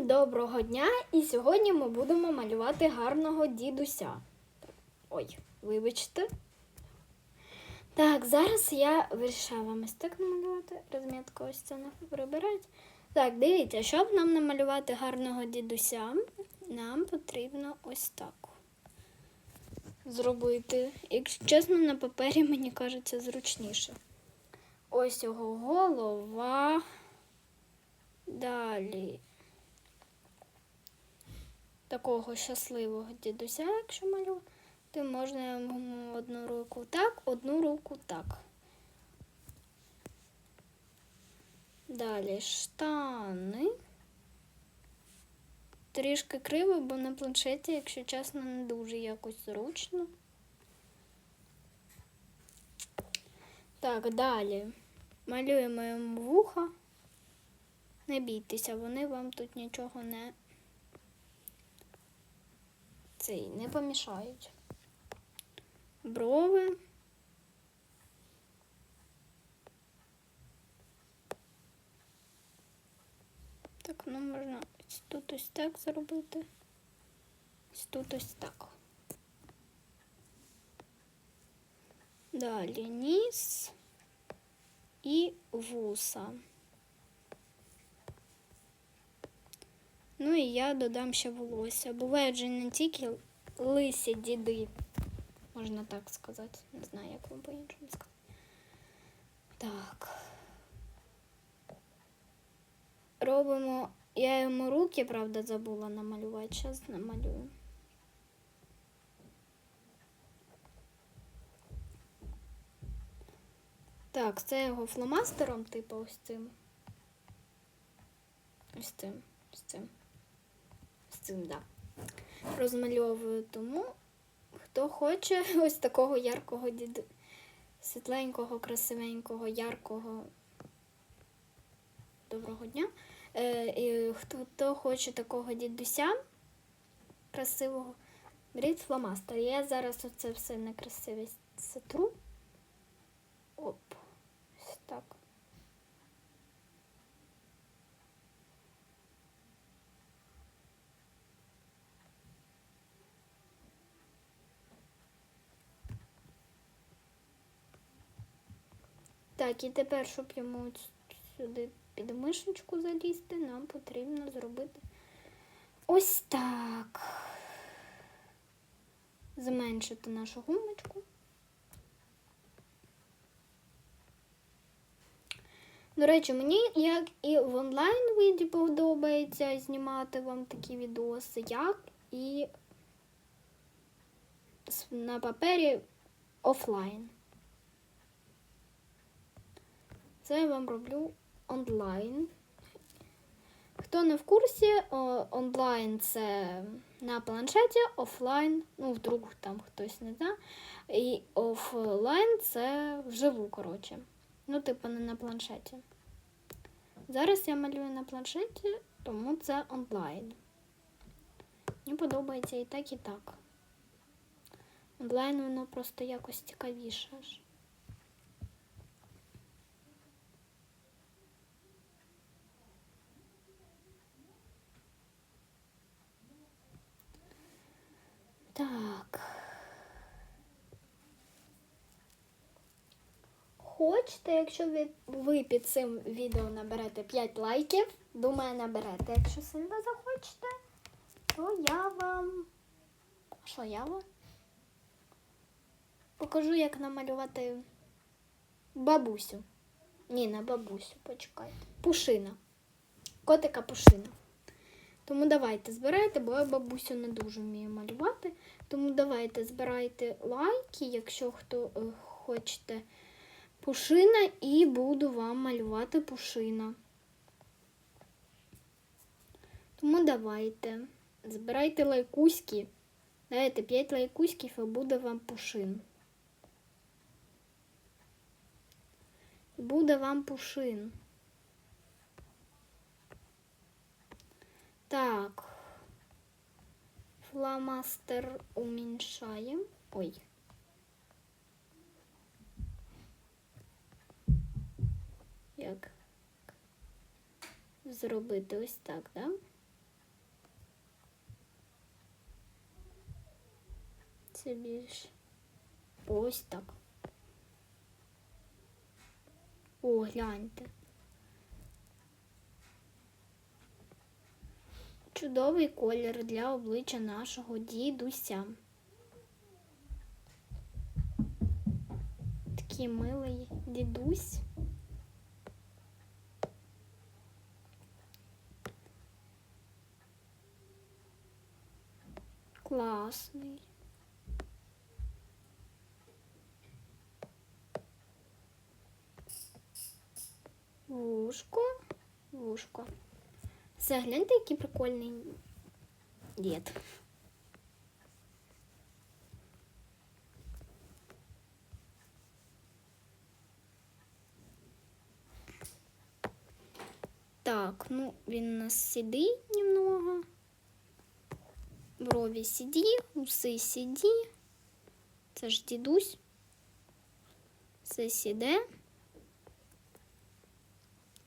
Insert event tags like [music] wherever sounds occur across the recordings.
Доброго дня! І сьогодні ми будемо малювати гарного дідуся. Ой, вибачте. Так, зараз я вирішаю вам ось так намалювати. Розмітку ось це не прибирати. Так, дивіться, щоб нам намалювати гарного дідуся, нам потрібно ось так зробити. Якщо чесно, на папері мені кажеться зручніше. Ось його голова. Далі такого щасливого дідуся, якщо малювати, можна йому одну руку так, одну руку так. Далі штани. Трішки криво, бо на планшеті, якщо чесно, не дуже якось зручно. Так, далі. Малюємо йому вуха. Не бійтеся, вони вам тут нічого не цей не помішають. Брови. Так, ну можна тут ось так зробити. Тут ось так. Далі ніс і вуса. Ну і я додам ще волосся. Бувають же не тільки лисі діди, можна так сказати. Не знаю, як вам по-іншому сказати. Так. Робимо. Я йому руки, правда, забула намалювати. Зараз намалюю. Так, це його фломастером, типу, ось цим. Ось цим, ось цим. Цим, да. Розмальовую тому, хто хоче [laughs] ось такого яркого діду, світленького, красивенького, яркого. Доброго дня. Е, і хто, хто хоче такого дідуся красивого, беріть фломастер. Я зараз оце все некрасиве сотру. Оп, ось так. Так, і тепер, щоб йому сюди під мишечку залізти, нам потрібно зробити ось так. Зменшити нашу гумочку. До речі, мені, як і в онлайн виді подобається знімати вам такі відоси, як і на папері офлайн. Це я вам роблю онлайн. Хто не в курсі, онлайн це на планшеті, офлайн, ну, вдруг там хтось не знає. І офлайн це вживу, коротше. Ну, типу, не на планшеті. Зараз я малюю на планшеті, тому це онлайн. Мені подобається і так, і так. Онлайн воно просто якось цікавіше. ж. Так. Хочете, якщо ви, ви під цим відео наберете 5 лайків, думаю, наберете. Якщо сильно захочете, то я вам. Що я вам? Покажу, як намалювати бабусю. Ні, не бабусю, почекайте. Пушина. Котика пушина. Тому давайте збирайте, бо я бабусю не дуже вмію малювати. Тому давайте збирайте лайки, якщо хто е, хочете пушина, і буду вам малювати пушина. Тому давайте. Збирайте лайкуськи. Давайте 5 лайкуськів і буде вам пушин. Буде вам пушин. Так. Фломастер уменьшаем. Ой. як зробити ось так, да? Це більш ось так. О, гляньте. Чудовий колір для обличчя нашого дідуся. Такий милий дідусь. Класний. Вушко, вушко. Все, гляньте, який прикольний дід. Так, ну він у нас сідий. Брові сіді, уси сіді. Це ж дідусь. Все сіде.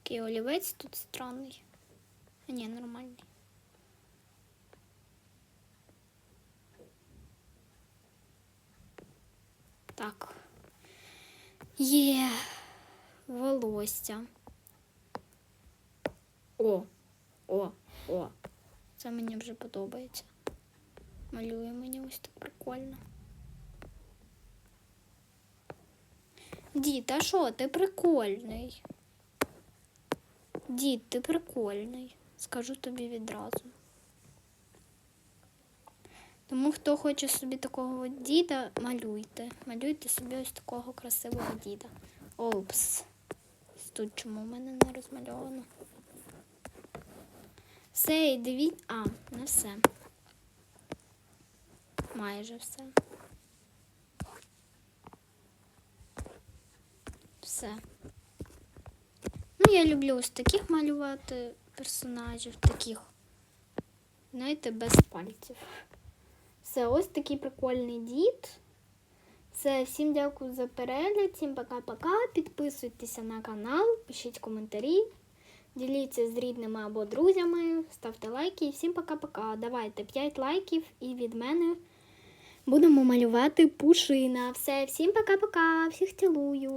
Такий олівець тут странний. А ні, нормальний. Так. Є волосся. О, о, о. Це мені вже подобається. Малює мені ось так прикольно. Дід, а що, ти прикольний? Дід, ти прикольний. Скажу тобі відразу. Тому хто хоче собі такого діда, малюйте. Малюйте собі ось такого красивого діда. Опс. Тут чому в мене не розмальовано? Все, дивіться. А, не все. Майже все. Все. Ну, я люблю ось таких малювати персонажів, таких, знаєте, без пальців. Все, ось такий прикольний дід. Все, всім дякую за перегляд, всім пока-пока. Підписуйтеся на канал, пишіть коментарі, діліться з рідними або друзями, ставте лайки і всім пока-пока. Давайте 5 лайків і від мене будемо малювати пушина. Все, всім пока-пока, всіх цілую.